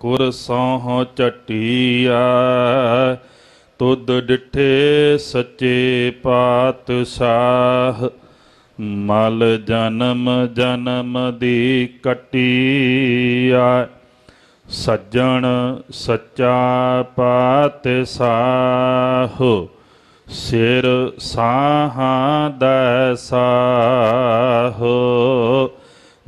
ਕੁਰਸੋਂ ਚਟਿਆ ਤੁਧ ਡਿਠੇ ਸੱਚੇ ਪਾਤਸ਼ਾਹ। ਮਲ ਜਨਮ ਜਨਮ ਦੀ ਕਟਿਆ ਸੱਜਣ ਸੱਚਾ ਪਾਤਸ਼ਾਹ। ਸਿਰ ਸਾਹਾਂ ਦਾ ਸਾਹੋ।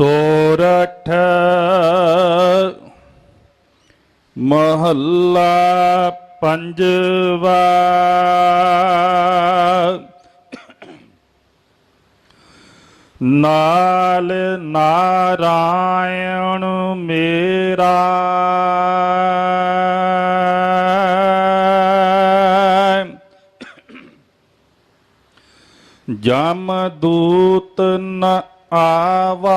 ਸੋਰਠ ਮਹੱਲਾ ਪੰਜਵਾ। ਨਾਲ ਨਾਰਾਇਣ ਮੇਰਾ। ਜਮ ਦੂਤ ਨ ਆਵਾ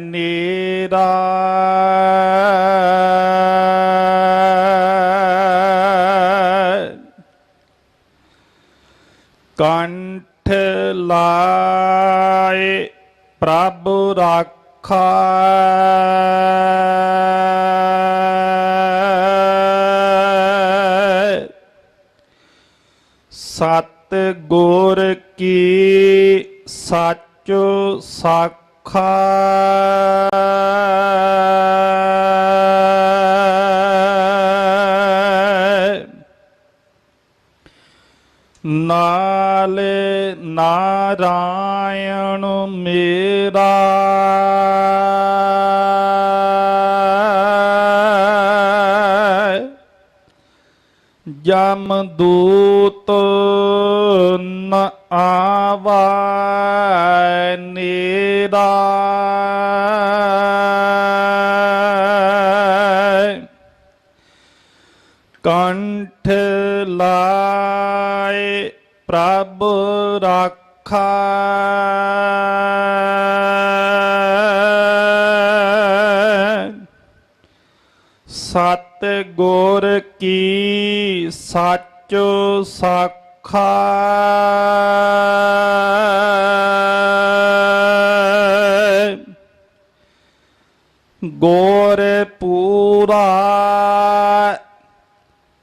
ਨੀਰਾ ਕੰਠ ਲਾਏ ਪ੍ਰਭ ਰਾਖਾ। ਸਤ ਗੁਰ ਕੀ ਸੱਚ ਸਾਖਾ। ਨਾਲ ਨਾਰਾਇਣ ਮੇਰਾ। ਜਮ ਦੂਤ ਨ ਆਵਾ ਕੰਠ ਲਾਏ ਪ੍ਰਭ ਰਾਖਾ। ਸਤ ਗੁਰ ਕੀ ਸੱਚ ਸਾਖਾ। ਗੋਰ ਪੂਰਾ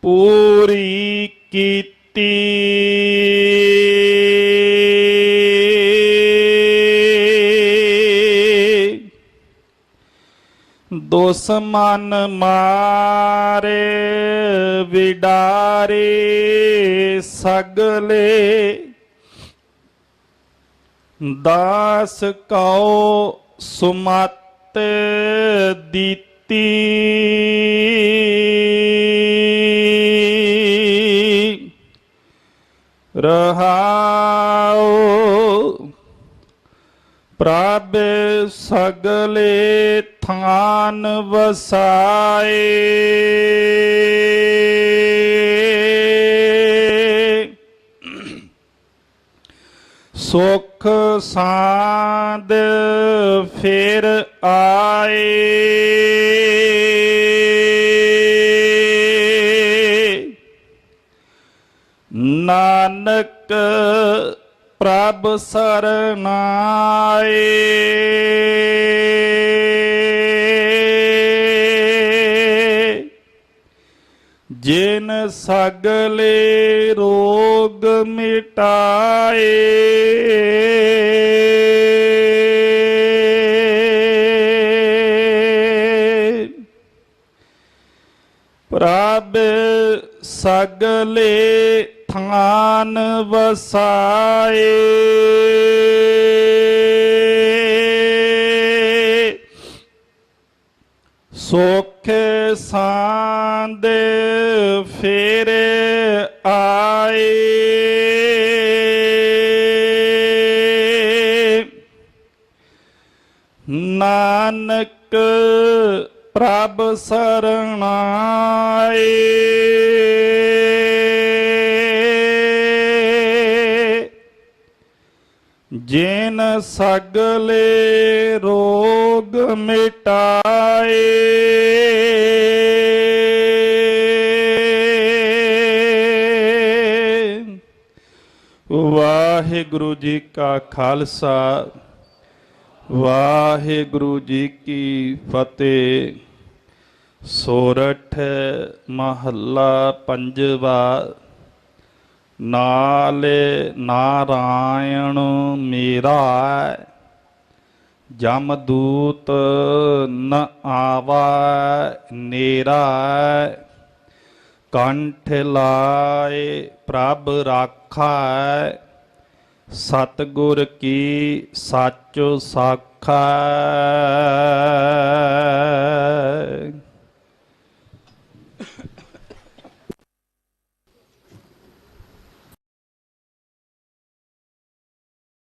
ਪੂਰੀ ਕੀਤੀ। ਦੁਸ਼ਮਨ ਮਾਰੇ ਵਿਡਾਰੇ ਸਗਲੇ। ਦਾਸ ਕਉ ਸੁਮਤ ਦਿੱਤੀ। ਰਹਾਉ। ਪ੍ਰਭ ਸਗਲੇ ਥਾਨ ਵਸਾਏ। ਸੁਖ ਸੁਖ ਫਿਰ ਆਏ। ਨਾਨਕ ਪ੍ਰਭ ਸਰਨਾਏ ਜਿਨ ਸਗਲੇ ਰੋਗ ਮਿਟਾਏ। ਪ੍ਰਭ ਸਗਲੇ ਥਾਨ ਵਸਾਏ। ਸੁਖ ਸਾਂਦ ਫਿਰ ਆਏ। ਨਾਨਕ ਪ੍ਰਭ ਸਰਣਾਏ ਜਿਨ ਸਗਲੇ ਰੋਗ ਮਿਟਾਏ। ਵਾਹਿਗੁਰੂ ਜੀ ਕਾ ਖਾਲਸਾ, ਵਾਹਿਗੁਰੂ ਜੀ ਕੀ ਫਤਿਹ। ਸੋਰਠ ਮਹੱਲਾ ਪੰਜਵਾ ਨਾਲੇ ਨਾਰਾਇਣ ਮੇਰਾ ਜਮਦੂਤ ਨ ਆਵਾ ਨੇਰਾ ਕੰਠ ਲਾਏ ਪ੍ਰਭ ਰਾਖਾ, ਸਤਿਗੁਰ ਕੀ ਸੱਚ ਸਾਖਾ।